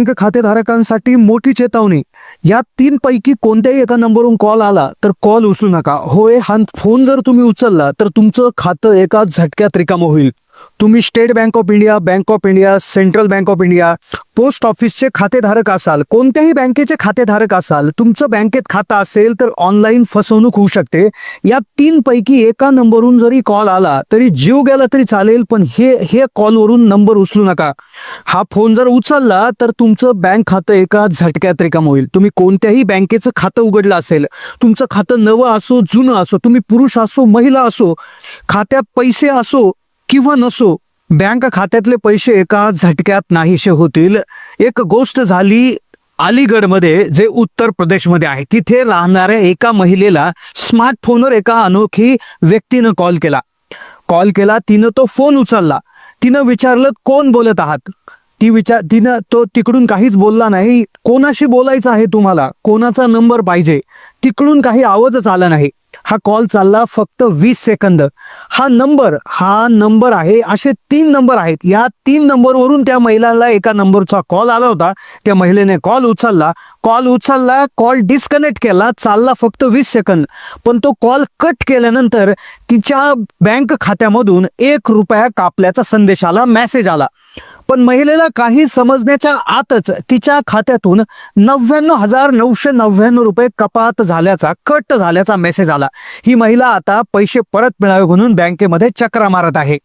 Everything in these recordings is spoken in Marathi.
बँक खातेधारकांसाठी मोठी चेतावणी. या तीन पैकी कोणत्याही एका नंबरवरून कॉल आला तर कॉल उचलू नका. होय हा फोन जर तुम्ही उचलला तर तुमचं खातं एका झटक्यात रिकामं होईल. तुम्ही State Bank of India Bank of India Central Bank of India post ऑफिसचे खातेधारक असाल कोणत्याही बँकेचे खातेधारक असाल तुमचं बँकेत खातं असेल तर ऑनलाईन फसवणूक होऊ शकते. या तीनपैकी एका नंबरवरून जरी कॉल आला तरी जीव गेला तरी चालेल पण हे हे कॉलवरून नंबर उचलू नका. हा फोन जर उचलला तर तुमचं बँक खातं एका झटक्यात रिकाम होईल. तुम्ही कोणत्याही बँकेचं खातं उघडलं असेल तुमचं खातं नवं असो जुनं असो तुम्ही पुरुष असो महिला असो खात्यात पैसे असो किंवा नसो बँक खात्यातले पैसे एका झटक्यात नाहीसे होतील. एक गोष्ट झाली अलीगडमध्ये जे उत्तर प्रदेशमध्ये आहे. तिथे राहणाऱ्या एका महिलेला स्मार्टफोनवर एका अनोखी व्यक्तीनं कॉल केला. कॉल केला तिनं तो फोन उचलला. तिनं विचारलं कोण बोलत आहात? ती विचार तिनं तो तिकडून काहीच बोलला नाही. कोणाशी बोलायचं आहे तुम्हाला? कोणाचा नंबर पाहिजे? तिकडून काही आवाजच आला नाही. हा कॉल चालला फक्त वीस सेकंद. हा नंबर हा नंबर आहे असे तीन नंबर आहेत. या तीन नंबरवरून त्या महिलाला एका नंबरचा कॉल आला होता. त्या महिलेने कॉल उचलला. कॉल उचलला कॉल डिस्कनेक्ट केला चालला फक्त वीस सेकंद. पण तो कॉल कट केल्यानंतर तिच्या बँक खात्यामधून एक रुपया कापल्याचा संदेश आला मेसेज आला. पण महिलेला काही समजण्याच्या आतच तिच्या खात्यातून नव्याण्णव हजार नऊशे नव्याण्णव रुपये कपात झाल्याचा कट झाल्याचा मेसेज आला. ही महिला आता पैसे परत मिळावे म्हणून बँकेमध्ये चक्रा मारत आहे.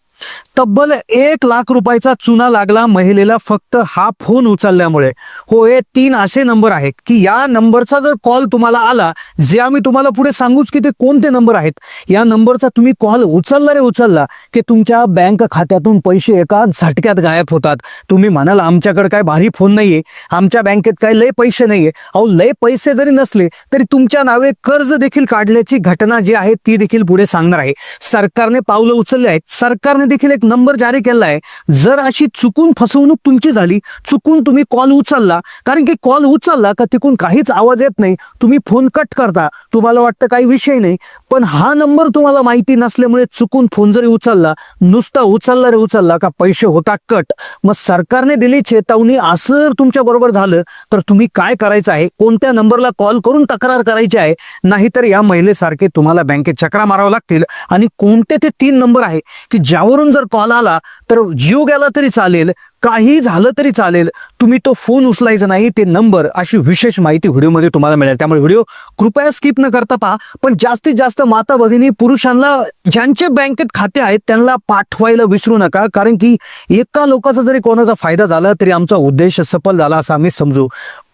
तब्बल एक लाख रुपयाचा चुना लागला महिलेला फक्त हा फोन उचलल्यामुळे. हो हे तीन असे नंबर आहेत की या नंबरचा जर कॉल तुम्हाला आला जे आम्ही तुम्हाला पुढे सांगूच की ते कोणते नंबर आहेत या नंबरचा तुम्ही कॉल उचलला रे उचलला की तुमच्या बँक खात्यातून पैसे एका झटक्यात गायब होतात. तुम्ही म्हणाल आमच्याकडे काय भारी फोन नाहीये आमच्या बँकेत काय लय पैसे नाहीये. अहो लय पैसे जरी नसले तरी तुमच्या नावे कर्ज देखील काढल्याची घटना जी आहे ती देखील पुढे सांगणार आहे. सरकारने पावलं उचलले आहेत. सरकारने देखील एक नंबर जारी केला आहे जर अशी चुकून फसवणूक तुमची झाली चुकून तुम्ही कॉल उचलला कारण की कॉल उचलला का तिकून काहीच आवाज येत नाही तुम्ही फोन कट करता तुम्हाला वाटतं काही विषय नाही. पण हा नंबर तुम्हाला माहिती नसल्यामुळे चुकून फोन जरी उचलला नुसता उचलला रे उचलला का पैसे होता कट. मग सरकारने दिली चेतावणी असं जर तुमच्या बरोबर झालं तर तुम्ही काय करायचं आहे? कोणत्या नंबरला कॉल करून तक्रार करायची आहे? नाहीतर या महिलेसारखे तुम्हाला बँकेत चक्रा मारावं लागतील. आणि कोणते ते तीन नंबर आहे? की ज्यावर ज्यावरून जर कॉल आला तर जीव गेला तरी चालेल काही झालं तरी चालेल. तुम्ही तो फोन उचलायचा नाही ते नंबर अशी विशेष माहिती व्हिडिओमध्ये तुम्हाला मिळेल. त्यामुळे व्हिडिओ कृपया स्किप न करता पहा पण जास्तीत जास्त माता भगिनी पुरुषांना ज्यांचे बँकेत खाते आहेत त्यांना पाठवायला विसरू नका. कारण की एका लोकाचा जरी कोणाचा फायदा झाला तरी आमचा उद्देश सफल झाला असं आम्ही समजू.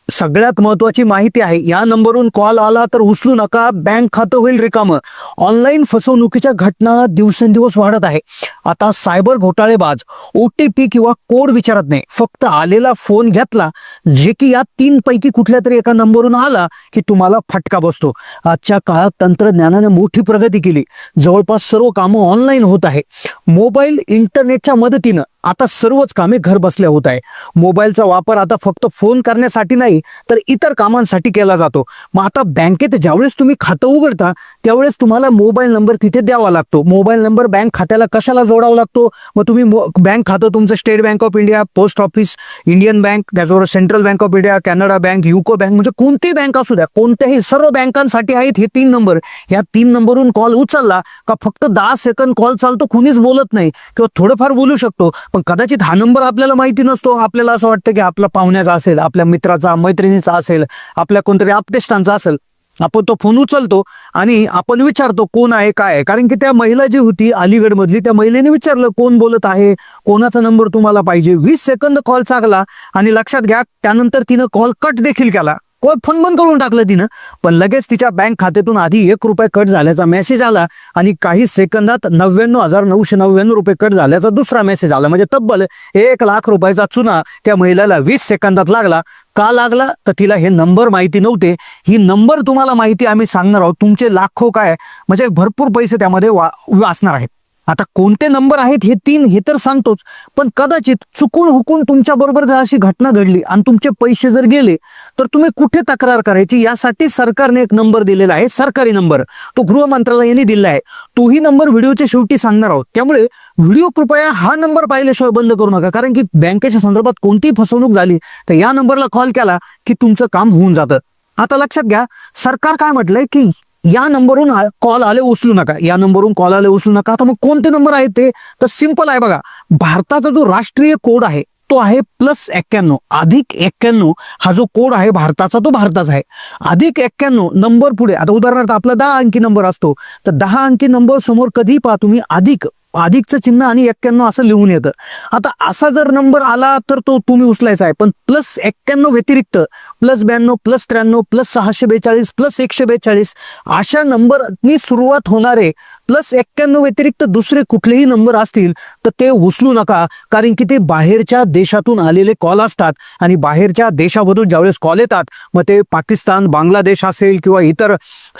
सगळ्यात महत्वाची माहिती आहे या नंबरवरून कॉल आला तर उचलू नका बँक खातं होईल रिकामं. ऑनलाईन फसवणुकीच्या घटना दिवसेंदिवस वाढत आहे. आता सायबर घोटाळेबाज ओ टी पी किंवा कोड विचारत नाही. फक्त आलेला फोन घेतला जे की या तीन पैकी कुठल्या तरी एका नंबरवरून आला की तुम्हाला फटका बसतो. आजच्या काळात तंत्रज्ञानाने मोठी प्रगती केली. जवळपास सर्व कामं ऑनलाईन होत आहे. मोबाईल इंटरनेटच्या मदतीनं आता सर्वच कामे घर बसल्या होत आहे. मोबाईलचा वापर आता फक्त फोन करण्यासाठी नाही तर इतर कामांसाठी केला जातो. मग आता बँकेत ज्यावेळेस तुम्ही खातं उघडता त्यावेळेस तुम्हाला मोबाईल नंबर तिथे द्यावा लागतो. मोबाईल नंबर बँक खात्याला कशाला जोडावा लागतो? मग तुम्ही बँक खातं तुमचं State Bank of India post office Indian Bank त्याचबरोबर Central Bank of India Canada Bank UCO Bank म्हणजे कोणतीही बँक असू द्या कोणत्याही सर्व बँकांसाठी आहेत हे तीन नंबर. या तीन नंबरवरून कॉल उचलला का फक्त दहा सेकंद कॉल चालतो कुणीच बोलत नाही. किंवा थोडंफार बोलू शकतो पण कदाचित हा नंबर आपल्याला माहिती नसतो. आपल्याला असं वाटतं की आपला पाहुण्याचा असेल आपल्या मित्राचा मैत्रिणीचा असेल आपल्या कोणतरी आपतेष्टांचा असेल. आपण तो फोन उचलतो आणि आपण विचारतो कोण आहे काय आहे? कारण की त्या महिला जी होती अलीगडमधली त्या महिलेने विचारलं कोण बोलत आहे? कोणाचा नंबर तुम्हाला पाहिजे? वीस सेकंद कॉल चागला आणि लक्षात घ्या त्यानंतर तिनं कॉल कट देखील केला. कॉल फोन बंद करून टाकलं तिनं. पण लगेच तिच्या बँक खात्यातून आधी एक रुपये कट झाल्याचा मेसेज आला आणि काही सेकंदात नव्याण्णव हजार नऊशे नव्याण्णव रुपये कट झाल्याचा दुसरा मेसेज आला. म्हणजे तब्बल एक लाख रुपयाचा चुना त्या महिलेला वीस सेकंदात लागला. का लागला? तर तिला हे नंबर माहिती नव्हते. ही नंबर तुम्हाला माहिती आम्ही सांगणार आहोत. तुमचे लाखो काय? म्हणजे भरपूर पैसे त्यामध्ये वा वाचणार आहेत. आता कोणते नंबर आहेत हे तीन हे तर सांगतोच पण कदाचित चुकून हुकून तुमच्या बरोबर जर अशी घटना घडली आणि तुमचे पैसे जर गेले तर तुम्ही कुठे तक्रार करायची? यासाठी सरकारने एक नंबर दिलेला आहे सरकारी नंबर. तो गृह मंत्रालयाने दिला आहे. तोही नंबर व्हिडिओच्या शेवटी सांगणार आहोत. त्यामुळे व्हिडिओ कृपया हा नंबर पाहिल्याशिवाय बंद करू नका कारण की बँकेच्या संदर्भात कोणतीही फसवणूक झाली तर या नंबरला कॉल केला की तुमचं काम होऊन जातं. आता लक्षात घ्या सरकार काय म्हटलंय की या नंबरवरून कॉल आले उचलू नका. या नंबरवरून कॉल आले उचलू नका. आता मग कोणते नंबर आहेत ते? तर सिंपल आहे बघा. भारताचा जो राष्ट्रीय कोड आहे तो आहे प्लस एक्क्याण्णव. अधिक एक्क्याण्णव हा जो कोड आहे भारताचा तो भारताचा आहे. अधिक एक्क्याण्णव नंबर पुढे. आता उदाहरणार्थ आपला दहा अंकी नंबर असतो. तर दहा अंकी नंबर समोर कधी पहा तुम्ही अधिक अधिकचं चिन्ह आणि एक्क्याण्णव असं लिहून येतं. आता असा जर नंबर आला तर तो तुम्ही उचलायचा आहे. पण प्लस एक्क्याण्णव व्यतिरिक्त प्लस ब्याण्णव प्लस त्र्याण्णव प्लस सहाशे बेचाळीस प्लस एकशे बेचाळीस अशा नंबरनी सुरुवात होणारे प्लस एक्क्याण्णव व्यतिरिक्त दुसरे कुठलेही नंबर असतील तर ते उचलू नका. कारण की ते बाहेरच्या देशातून आलेले कॉल असतात. आणि बाहेरच्या देशामधून ज्यावेळेस कॉल येतात मग ते पाकिस्तान बांगलादेश असेल किंवा इतर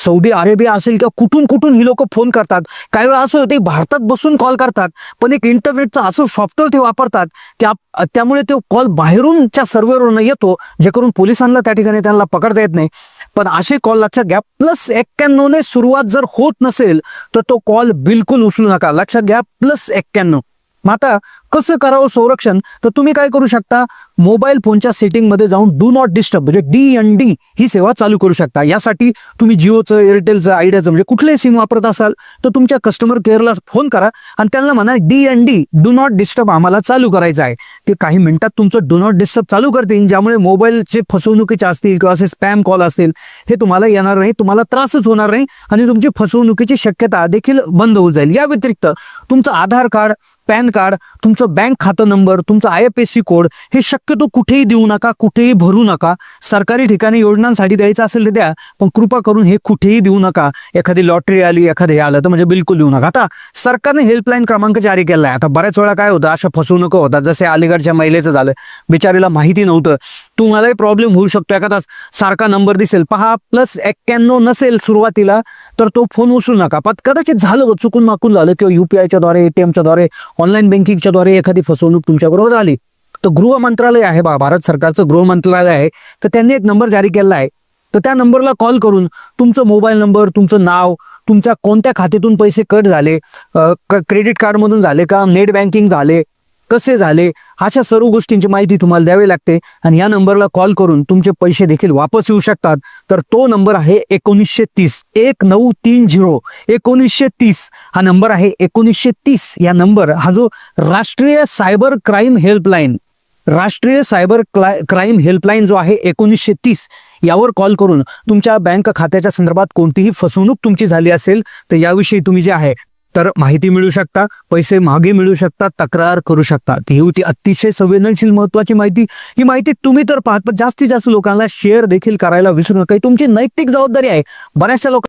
सौदी अरेबिया असेल किंवा कुठून कुठून ही लोक फोन करतात. काही वेळा असं होते भारतात बसून कॉल करतात. पण एक इंटरनेटचं असं सॉफ्टवेअर ते वापरतात त्या त्यामुळे तो कॉल बाहेरूनच्या सर्व्हरवरून येतो जे करून पोलिसांना त्या ठिकाणी त्यांना पकडता येत नाही. पण असे कॉल लक्षात घ्या प्लस एक्क्याण्णवने सुरुवात जर होत नसेल तर तो कॉल बिलकुल उचलू नका. लक्षात घ्या प्लस एक्क्याण्णव. मग आता कसं करावं संरक्षण? तर तुम्ही काय करू शकता? मोबाईल फोनच्या सेटिंगमध्ये जाऊन डू नॉट डिस्टर्ब म्हणजे डी एन डी ही सेवा चालू करू शकता. यासाठी तुम्ही जिओचं एअरटेलचं आयडियाचं म्हणजे कुठलंही सिम वापरत असाल तर तुमच्या कस्टमर केअरला फोन करा आणि त्यांना म्हणा D N D do not disturb आम्हाला चालू करायचं आहे. ते काही मिनिटात तुमचं डू नॉट डिस्टर्ब चालू करतील ज्यामुळे मोबाईलचे फसवणुकीचे असतील किंवा असे स्पॅम कॉल असतील हे तुम्हाला येणार नाही तुम्हाला त्रासच होणार नाही आणि तुमची फसवणुकीची शक्यता देखील बंद होऊन जाईल. या व्यतिरिक्त तुमचं आधार कार्ड पॅन कार्ड तुमचं तुमचं बँक खातं नंबर तुमचं I F S C code हे शक्यतो कुठेही देऊ नका कुठेही भरू नका. सरकारी ठिकाणी योजनांसाठी द्यायचं असेल तर द्या पण कृपा करून हे कुठेही देऊ नका. एखादी लॉटरी आली एखादं हे आलं तर म्हणजे बिलकुल देऊ नका. आता सरकारने हेल्पलाईन क्रमांक जारी केला आहे आता बऱ्याच वेळा काय होतं अशा फसवणुका होतात. जसे अलीगडच्या महिलेचं झालं बिचारीला माहिती नव्हतं. तुम्हालाही प्रॉब्लेम होऊ शकतो. एखादा सारखा नंबर दिसेल. पहा प्लस एक्क्याण्णव नसेल सुरुवातीला तर तो फोन उचलू नका. पण कदाचित झालं चुकून माकून झालं किंवा युपीआयच्या द्वारे एटीएमच्या द्वारे ऑनलाईन बँकिंगच्या द्वारे एखादी फसवणूक तुमच्याबरोबर झाली तर गृह मंत्रालय आहे बा भारत सरकारचं गृह मंत्रालय आहे. तर त्यांनी एक नंबर जारी केला आहे. तर त्या नंबरला कॉल करून तुमचं मोबाईल नंबर तुमचं नाव तुमच्या कोणत्या खात्यातून पैसे कट झाले क्रेडिट कार्डमधून झाले का नेट बँकिंग झाले कसे झाले? अशा सर्व गोष्टींची माहिती तुम्हाला द्यावी लागते आणि या नंबरला कॉल करून तुमचे पैसे देखील वापस येऊ शकतात. तर तो नंबर आहे एकोणीसशे तीस. एक नऊ तीन झिरो. एकोणीसशे तीस. हा नंबर आहे एकोणीसशे तीस. या नंबर हा जो राष्ट्रीय सायबर क्राईम हेल्पलाईन राष्ट्रीय सायबर क्लाय क्राईम हेल्पलाईन जो आहे एकोणीसशे तीस यावर कॉल करून तुमच्या बँक खात्याच्या संदर्भात कोणतीही फसवणूक तुमची झाली असेल तर याविषयी तुम्ही जे आहे तर माहिती मिळू शकता पैसे मागे मिळू शकता तक्रार करू शकता. ही होती अतिशय संवेदनशील महत्वाची माहिती. ही माहिती तुम्ही तर पाहत पण जास्तीत जास्त लोकांना शेअर देखील करायला विसरू नका. ही तुमची नैतिक जबाबदारी आहे. बऱ्याचशा लोक